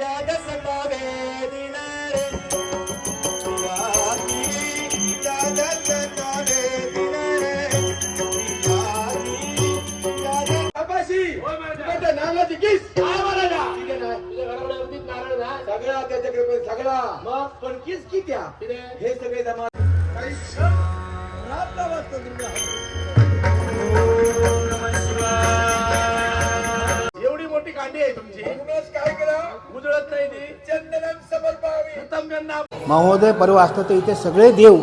याद सतावे दिन रे पियानी याद सतावे दिन रे पियानी याद किस? सगळा त्याच्याकडे पण सगळा मग पण किस किती हे सगळे जमा काही क्षण रात्र वाजता दुर्गा कांडी आहे तुमची. काय केलं? उजळत नाही ती. चंदनम समर्पावी तम्यांना महोदय पर्व असतं तर इथे सगळे देव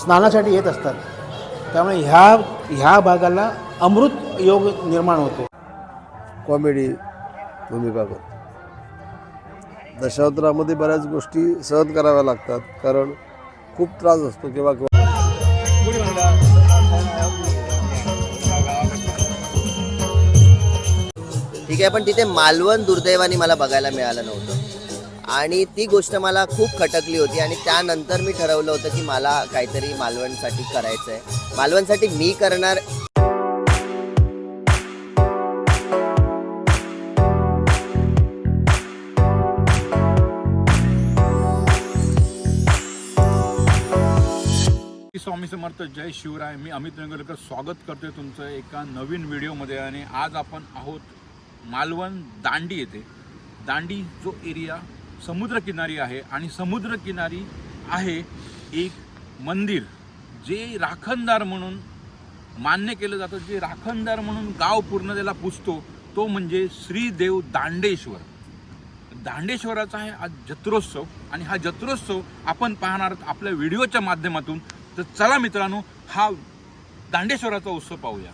स्नानासाठी येत असतात. त्यामुळे ह्या ह्या भागाला अमृत योग निर्माण होतो. कॉमेडी भूमिका करतो दशावतारामध्ये बऱ्याच गोष्टी सहन कराव्या लागतात कारण खूप त्रास असतो किंवा आहे पण तिथे मालवण दुर्दैवाने मला बघायला मिळालं नव्हतं. आणि ती गोष्ट मला खूप खटकली होती आणि त्यानंतर मी ठरवलं होतं की मला काहीतरी मालवणसाठी करायचं आहे मालवणसाठी मी करणार. स्वामी समर्थ जय शिवराय. मी अमित नगरकर स्वागत करतोय तुमचं एका नवीन व्हिडिओमध्ये आणि आज आपण आहोत मालवण दांडी येते दांडी जो एरिया समुद्रकिनारी आहे आणि समुद्रकिनारी आहे एक मंदिर जे राखणदार म्हणून मान्य केलं जातं. जे राखणदार म्हणून गाव पूर्ण त्याला पुजतो तो म्हणजे श्रीदेव दांडेश्वर. दांडेश्वराचा आहे आज जत्रोत्सव आणि हा जत्रोत्सव आपण पाहणार आपल्या व्हिडिओच्या माध्यमातून. तर चला मित्रांनो हा दांडेश्वराचा उत्सव पाहूया.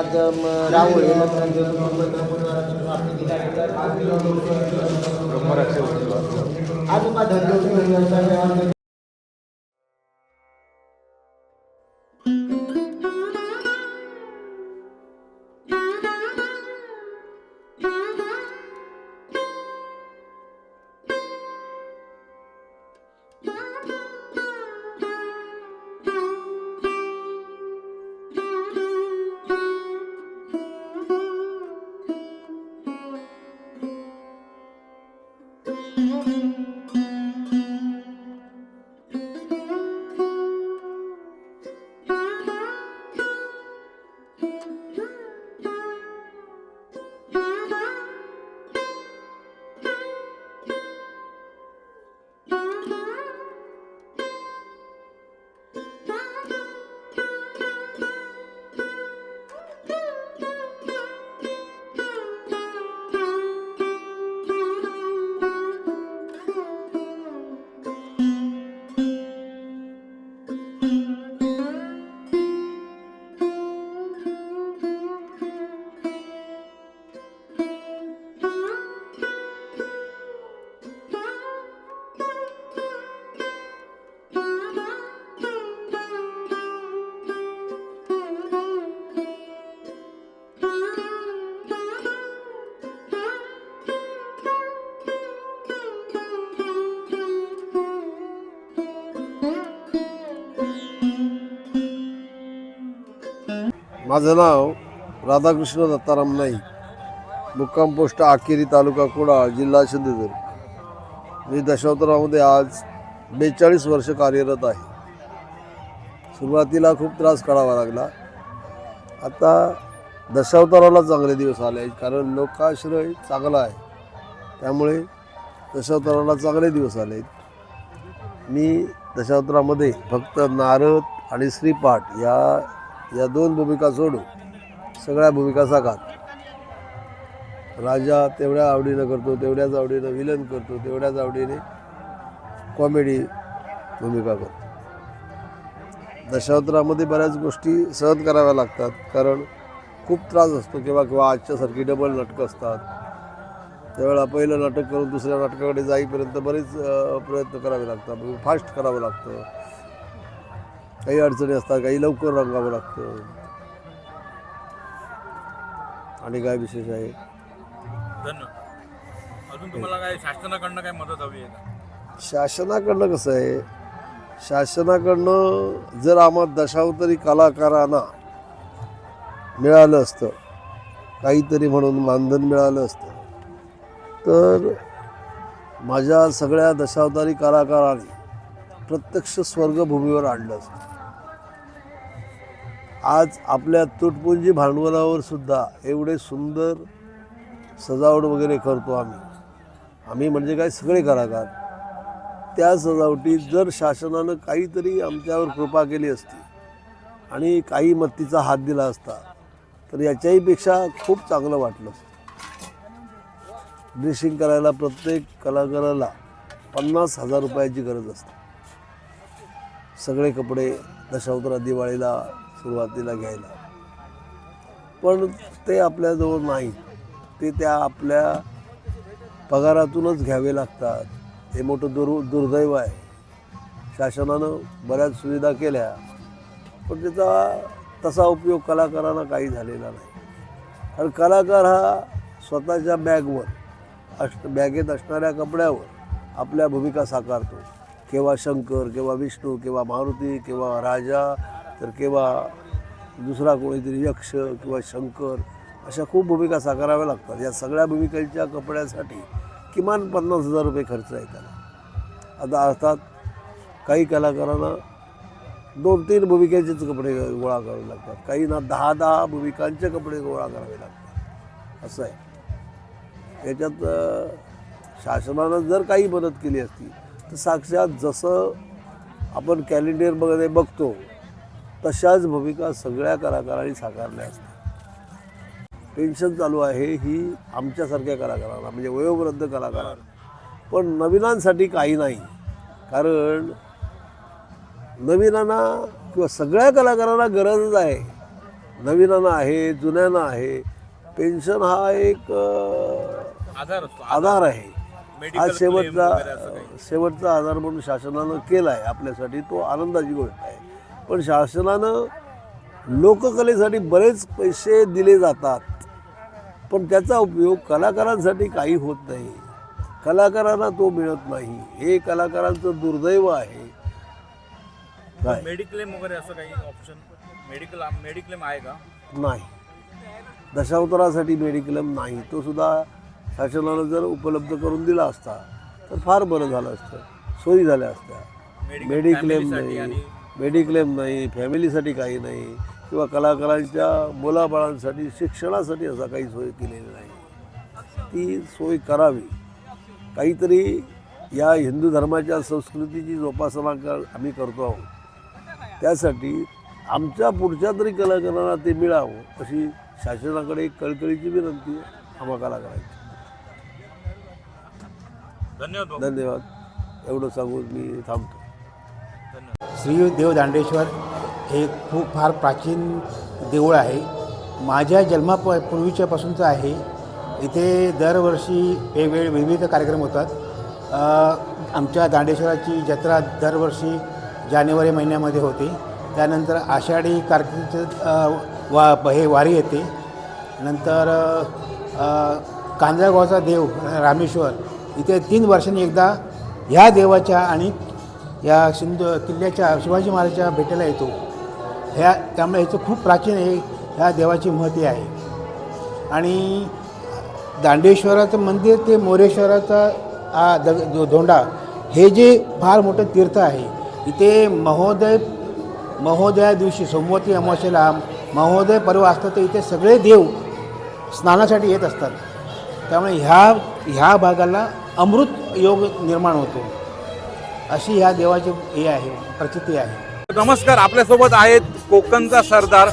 आज राहुल आजोबा धरले व्यवसाय माझं नाव राधाकृष्ण दत्ताराम नाईक. मुक्काम पोस्ट आकेरी तालुका कुडाळ जिल्हा सिंधुदुर्ग. मी दशावतारामध्ये आज बेचाळीस वर्ष कार्यरत आहे. सुरुवातीला खूप त्रास काढावा लागला. आता दशावताराला चांगले दिवस आले आहेत कारण लोकाश्रय चांगला आहे. त्यामुळे दशावताराला चांगले दिवस आले आहेत. मी दशावतारामध्ये फक्त नारद आणि श्रीपाठ या या दोन भूमिका सोडून सगळ्या भूमिका साकार. राजा तेवढ्या आवडीनं करतो तेवढ्याच आवडीनं विलन करतो तेवढ्याच आवडीने कॉमेडी भूमिका करतो. दशावतारामध्ये बऱ्याच गोष्टी सहन कराव्या लागतात कारण खूप त्रास असतो किंवा किंवा आजच्यासारखी डबल नाटकं असतात. त्यावेळेला पहिलं नाटक करून दुसऱ्या नाटकाकडे जाईपर्यंत बरेच प्रयत्न करावे लागतात फास्ट करावं लागतं. काही अडचणी असतात काही लवकर रंगावं लागतं. आणि काय विशेष आहे? धन्यवाद. अजून तुम्हाला काय शासनाकडनं काय मदत हवी आहे का? शासनाकडनं कसं आहे? शासनाकडनं जर आम्हा दशावतरी कलाकारांना मिळालं असतं काहीतरी म्हणून मानधन मिळालं असतं तर माझ्या सगळ्या दशावतारी कलाकारांनी प्रत्यक्ष स्वर्गभूमीवर आणलं असतं. आज आपल्या तुटपुंजी भांडवलावर सुद्धा एवढे सुंदर सजावट वगैरे करतो आम्ही. आम्ही म्हणजे काय सगळे कलाकार. त्या सजावटीत जर शासनानं काहीतरी आमच्यावर कृपा केली असती आणि काही मत्तीचा हात दिला असता तर याच्याहीपेक्षा खूप चांगलं वाटलं असतं. ड्रेसिंग करायला प्रत्येक कलाकाराला पन्नास हजार रुपयाची गरज असते. सगळे कपडे दशावतरा दिवाळीला सुरुवातीला घ्यायला. पण ते आपल्याजवळ नाही. ते त्या आपल्या पगारातूनच घ्यावे लागतात. हे मोठं दुर् दुर्दैव आहे. शासनानं बऱ्याच सुविधा केल्या पण त्याचा तसा उपयोग कलाकारांना काही झालेला नाही. कारण कलाकार हा स्वतःच्या बॅगवर अश बॅगेत असणाऱ्या कपड्यावर आपल्या भूमिका साकारतो. केव्हा शंकर केव्हा विष्णू केव्हा मारुती केव्हा राजा तर केव्हा दुसरा कोणीतरी यक्ष किंवा शंकर अशा खूप भूमिका साकाराव्या लागतात. या सगळ्या भूमिकांच्या कपड्यासाठी किमान पन्नास हजार रुपये खर्च आहे त्याला. आता अर्थात काही कलाकारांना दोन तीन भूमिकेचेच कपडे गोळा करावे लागतात. काहींना दहा दहा भूमिकांचे कपडे गोळा करावे लागतात. असं आहे. त्याच्यात शासनानं जर काही मदत केली असती तर साक्षात जसं आपण कॅलेंडरमध्ये बघतो तशाच भूमिका सगळ्या कलाकारांनी साकारल्या असतात. पेन्शन चालू आहे ही आमच्यासारख्या कलाकारांना म्हणजे वयोवृद्ध कलाकारांना. पण नवीनांसाठी काही नाही. कारण नवीनांना किंवा सगळ्या कलाकारांना गरजच आहे. नवीनांना आहे जुन्यांना आहे. पेन्शन हा एक आधार आधार. आहे. आज शेवटचा शेवटचा आधार म्हणून शासनानं केला आहे आपल्यासाठी तो आनंदाची गोष्ट आहे. पण शासनानं लोककलेसाठी बरेच पैसे दिले जातात. पण त्याचा उपयोग कलाकारांसाठी काही होत नाही. कलाकारांना तो मिळत नाही. हे कलाकारांचं दुर्दैव आहे. काय? मेडिक्लेम वगैरे असं काही ऑप्शन मेडिकल मेडिक्लेम आहे का? नाही. दशावतारासाठी मेडिक्लेम नाही. तो सुद्धा शासनानं जर उपलब्ध करून दिला असता तर फार बरं झालं असतं. सोयी झाल्या असत्या. मेडिक्लेम नाही. मेडिक्लेम नाही फॅमिलीसाठी काही नाही किंवा कलाकारांच्या मुलाबाळांसाठी शिक्षणासाठी असा काही सोय केलेली नाही. ती सोय करावी. काहीतरी या हिंदू धर्माच्या संस्कृतीची जोपासना कर आम्ही करतो आहोत. त्यासाठी आमच्या पुढच्या तरी कलाकारांना ते मिळावं अशी शासनाकडे एक कळकळीची विनंती आम्हा कलाकारांची. धन्यवाद. धन्यवाद. एवढं सांगून मी थांबतो. श्री देव दांडेश्वर हे खूप फार प्राचीन देऊळ आहे. माझ्या जन्माप पूर्वीच्यापासूनचं आहे. इथे दरवर्षी वेगवेगळे विविध कार्यक्रम होतात. आमच्या दांडेश्वराची जत्रा दरवर्षी जानेवारी महिन्यामध्ये होते. त्यानंतर आषाढी कार्तिकचं वा हे वारी येते. नंतर अ, कांजळगावचा देव रामेश्वर इथे तीन वर्षांनी एकदा ह्या देवाच्या आणि या सिंधू किल्ल्याच्या शिवाजी महाराजाच्या भेटेला येतो. ह्या त्यामुळे ह्याचं खूप प्राचीन आहे ह्या देवाची महती आहे. आणि दांडेश्वराचं मंदिर ते मोरेश्वराचा हा द जो धोंडा हे जे फार मोठं तीर्थ आहे इथे महोदय महोदया दिवशी सोमवती अमावस्येला महोदय पर्व असतं तर इथे सगळे देव स्नानासाठी येत असतात. त्यामुळे ह्या ह्या भागाला अमृत योग निर्माण होतो. अशी ह्या देवाची हे आहे प्रचिती आहे. नमस्कार आपल्यासोबत आहेत कोकणचा सरदार.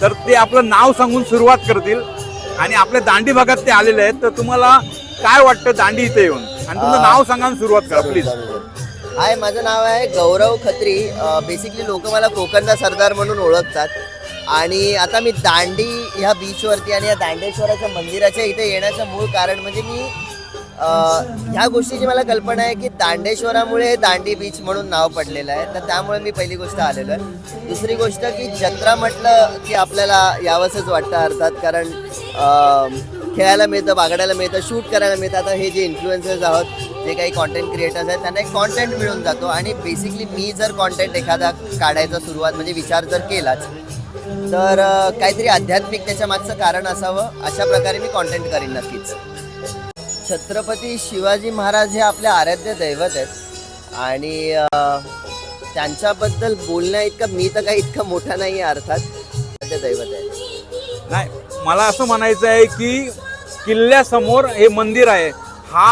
तर ते आपलं नाव सांगून सुरुवात करतील. आणि आपल्या दांडी भागात ते आलेले आहेत. तर तुम्हाला काय वाटतं दांडी इथे येऊन? आणि तुमचं नाव सांगा आणि सुरुवात करा प्लीज हाय माझं नाव आहे गौरव खत्री. बेसिकली लोक मला कोकणचा सरदार म्हणून ओळखतात. आणि आता मी दांडी ह्या बीचवरती आणि या दांडेश्वराच्या मंदिराच्या इथे येण्याचं मूळ कारण म्हणजे मी ह्या गोष्टीची मला कल्पना आहे की दांडेश्वरामुळे दांडी बीच म्हणून नाव पडलेलं आहे. तर त्यामुळे मी पहिली गोष्ट आलेलो आहे. दुसरी गोष्ट की जत्रा म्हटलं की आपल्याला यावंसंच वाटतं अर्थात. कारण खेळायला मिळतं बागडायला मिळतं शूट करायला मिळतं. आता हे जे इन्फ्लुएन्सर्स आहोत जे काही कॉन्टेंट क्रिएटर्स आहेत त्यांना एक कॉन्टेंट मिळून जातो. आणि बेसिकली मी जर कॉन्टेंट एखादा काढायचा सुरुवात म्हणजे विचार जर केलाच तर काहीतरी आध्यात्मिक त्याच्या मागचं कारण असावं अशा प्रकारे मी कॉन्टेंट करीन नक्कीच. छत्रपती शिवाजी महाराज हे आपले आराध्य दैवत आहेत. आणि त्यांच्याबद्दल बोलण्या इतका मी तर काही इतका मोठा नाही आहे अर्थात. आराध्य दैवत आहे नाही मला असं म्हणायचं आहे की किल्ल्यासमोर हे मंदिर आहे. हा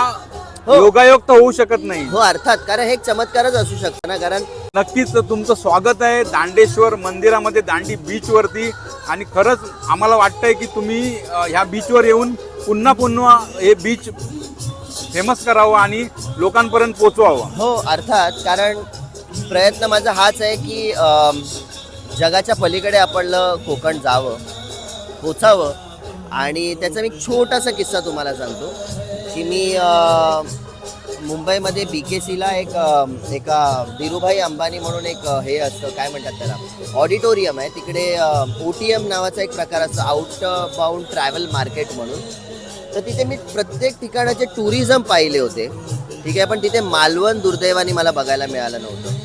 हो. योगायोग तर होऊ शकत नाही. हो अर्थात. कारण हे एक चमत्कारच असू शकतो ना कारण नक्कीच तुमचं स्वागत आहे दांडेश्वर मंदिरामध्ये दांडी बीच वरती. आणि खरंच आम्हाला वाटतंय की तुम्ही ह्या बीचवर येऊन पुन्हा पुन्हा हे बीच फेमस करावं आणि लोकांपर्यंत पोचवावं हो अर्थात कारण प्रयत्न माझा हाच आहे की अम, जगाच्या पलीकडे आपलं कोकण जावं पोचावं. आणि त्याचा मी छोटासा किस्सा तुम्हाला सांगतो की मी अ, मुंबईमध्ये बी के सीला एक अ, एका धीरूभाई अंबानी म्हणून एक अ, हे असतं काय म्हणतात त्याला ऑडिटोरियम आहे. तिकडे ओ टी एम नावाचा एक प्रकार असतो आउट बाउंड ट्रॅव्हल मार्केट म्हणून. तर तिथे मी प्रत्येक ठिकाणाचे टुरिझम पाहिले होते. ठीक आहे पण तिथे मालवण दुर्दैवाने मला बघायला मिळालं नव्हतं.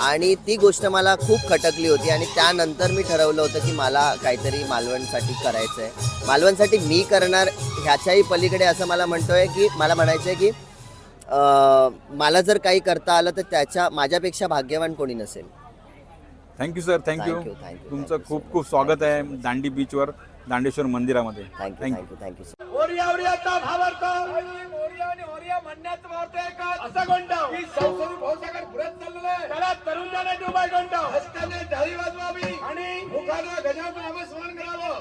आणि ती गोष्ट मला खूप खटकली होती आणि त्यानंतर मी ठरवलं होतं की मला काहीतरी मालवणसाठी करायचं आहे मालवणसाठी मी करणार ह्याच्याही पलीकडे असं मला म्हणतोय की मला म्हणायचं आहे की मला जर काही करता आलं तर त्याच्या माझ्यापेक्षा भाग्यवान कोणी नसेल. थँक्यू सर थँक्यू you, तुमचं खूप खूप स्वागत आहे दांडी बीचवर दांडेश्वर मंदिरामध्ये. Thank you thank you thank you thank you Oriya ओरियाचा भावार्थ ओरिया आणि ओरिया म्हणण्याचा भावार्थ एकच असा गोंडा की संसदी भाऊसागर पुरत चाललेला आहे. त्याला तरुण जाणे डुबाय गोंडा हस्ताने झाली वाजवावी. आणि मुखानं गजाचं नामस्मरण करावं.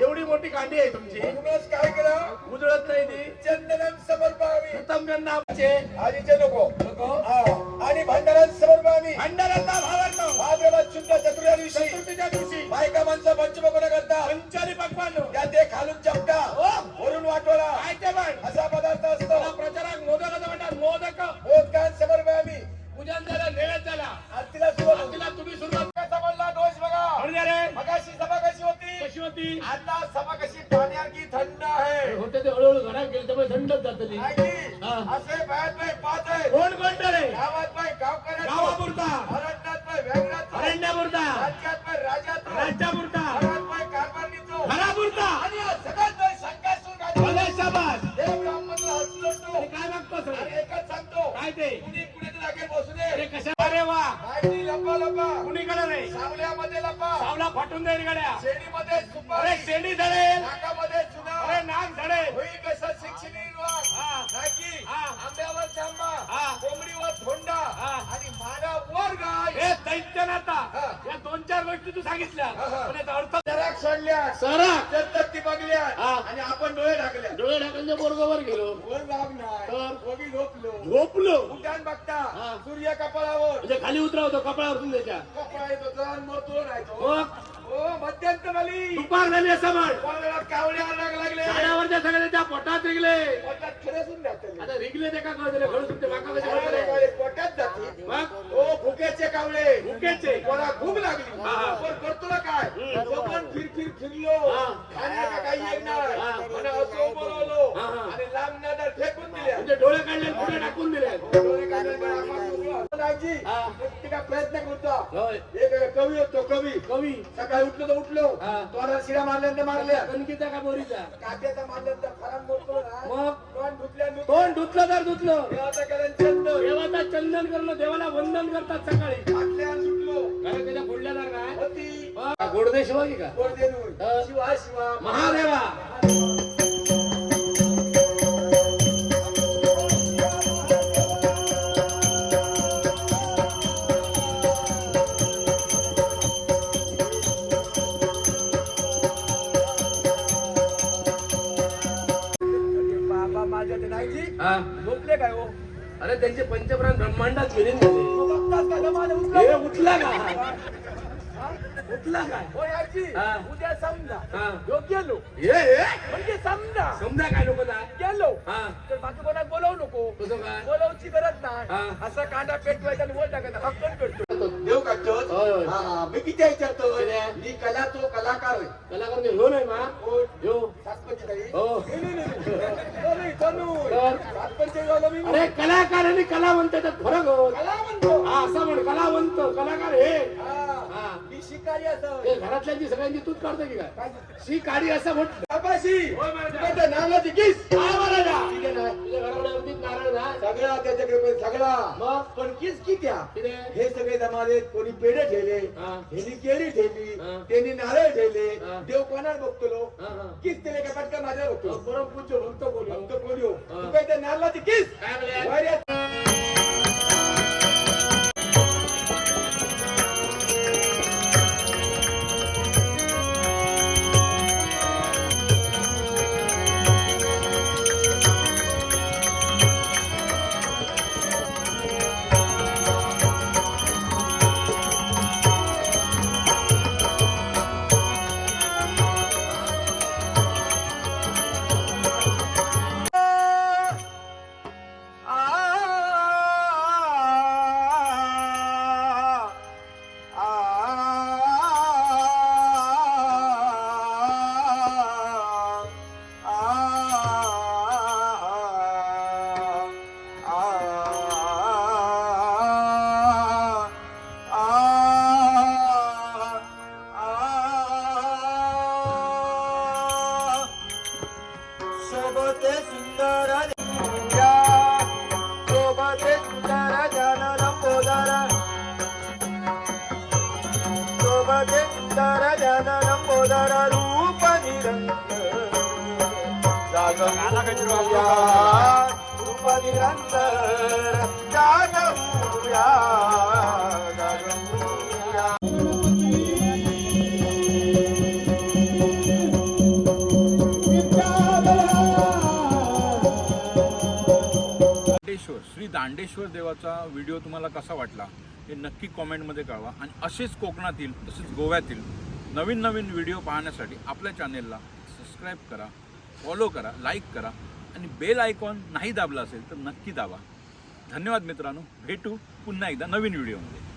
एवढी मोठी कांडी आहे तुमची. काय केलं? उजळत नाही ती. चंदनम समर्पावी प्रथम आधीचे नको. होती. आता सभा कशी पाण्याची थंड आहे. होते ते हळूहळू घरात गेले त्यामुळे थंडच जातली? असे बाहेर बाई पाच आहे कोण कोणतं रे? गावात बाई गावकऱ्यात गावापुरता. अरण्यात अरण्यापुरता. राज्यात बाई राजात राज्यापुरता. घरात कारभारणीचो. घरापुरता. आणि या सगळ्यात भले आणि काय बघतोस रे आणि एकच सांगतो. काय ते? कुणी कुणी लागे बसू अरे दे कशा अरे वा माहिती लपा लपा. कुणीकडे रे? सावल्यामध्ये लपा. सावला फाटून जाईल गाड्या. शेणीमध्ये अरे शेंडी झडेल नाकामध्ये चुना. अरे नाक झडेल होई कसं शिक्षणी हा. नाकी हा. आंब्यावर जांबा. हा. कोंबडीवर धोंडा. हा. आणि मानावर गाय. हे दैत्यनाथा हा. या दोन चार गोष्टी तू सांगितल्या. पण याचा अर्थ सोडल्या सरक जत्तक ती बघल्या. हा. आणि आपण डोळे ढाकल्या. डोळे ढाकलच्या बरोबर गेलो. वर लाभ नाही. तर? दोघी झोपलो. झोपलो उठान बघता हा. सूर्य कपाळावर म्हणजे खाली उतरावतो कपड्यावरतून त्याच्या कपडा येतो जण मरतो नाही तो. मग? दुपार झाली कोणाला लाग लागले. सगळ्या त्या पोटात रिगले. पोटात खरसून घातले आता रिगले ते का कळले पोटात जाते. मग? ओ भुकेचे कावळे. भुकेचे. कोणा भूक लागली. हा, हा. पण करतो ना काय? जोपर्यंत फिर फिर फिरलो. हा. काही येणार हा. आणि असो बोलवलो हा, हा. आणि लांब नजर फेकून दिल्या. तुमचे डोळे काढले आणि पुढे टाकून दिले. हा. प्रत्येका प्रयत्न करतो? एक कवी होतो कवी. कवी. सकाळी उठलो तर उठलो. तोंडाला शिरा मारल्यानंतर मारल्या कणकीचा का बोरीचा? काट्याचा मारल्यानंतर मोडतो ना. मग? तोंड धुतल्या तोंड धुतलं तर धुतलं. देवाचा कारण चंद देवाचा चंदन करणं देवाला वंदन करतात सकाळी. आटल्या सुटलो काय त्याच्या काय होती. गोडदे शिवाजी का. शिवा शिवा. महादेवा. उठला काय? हो याची हा. उद्या समजा. हा. गेलो. म्हणजे समजा. समजा काय नको ना गेलो. हा. तर बाकी बोलावू नको. कसं काय बोलावची गरज हा. नाही असा कांदा पेटवायचा आणि वर टाकायचा. हक्कन पेटतो देव काढतो होय, होय. मी किती विचारतो? किती? मी कला तो कलाकार आहे कलाकार ह्यो नाही मा. कोण? ह्यो सातपंच ताई? हो. नाही, नाही, नाही, नाही. तो नाही, तो नाही. तर? सातपंच झालो मी अरे कलाकार आणि कलावंत त्याच्यात फरक हो कला म्हणतो हा असं म्हण कलावंत कलाकार हे. हा. शिकारी असं हे घरातल्यांची सगळ्यांची तूच काढतो की काय? शी काढी असं म्हटलं बाबाशी! होय महाराजा. तुझ्या नारळाची किस! महाराजा! आहे ना? तुझ्या नारळ ना? सगळा त्याच्याकडे सगळा. मग? पण किस कित्या? किती हे सगळे जमाले कोणी पेढे ठेवले हा. ह्यांनी केळी ठेवली हा. त्यांनी नारळ ठेवले. हा. देव कोणाला बघतो हा, हा. किस दिले का पटकन माझ्या बघतो? परम पूज्य भक्त श्री दांडेश्वर देवाचा व्हिडिओ तुम्हाला कसा वाटला? हे नक्की कॉमेंटमध्ये कळवा. आणि असेच कोकणातील तसेच गोव्यातील नवीन नवीन व्हिडिओ पाहण्यासाठी आपल्या चॅनेलला सबस्क्राईब सबस्क्राईब करा फॉलो करा लाईक करा. आणि बेल आयकॉन नाही दाबला असेल तर नक्की दाबा. धन्यवाद मित्रांनो. भेटू पुन्हा एकदा नवीन व्हिडिओमध्ये.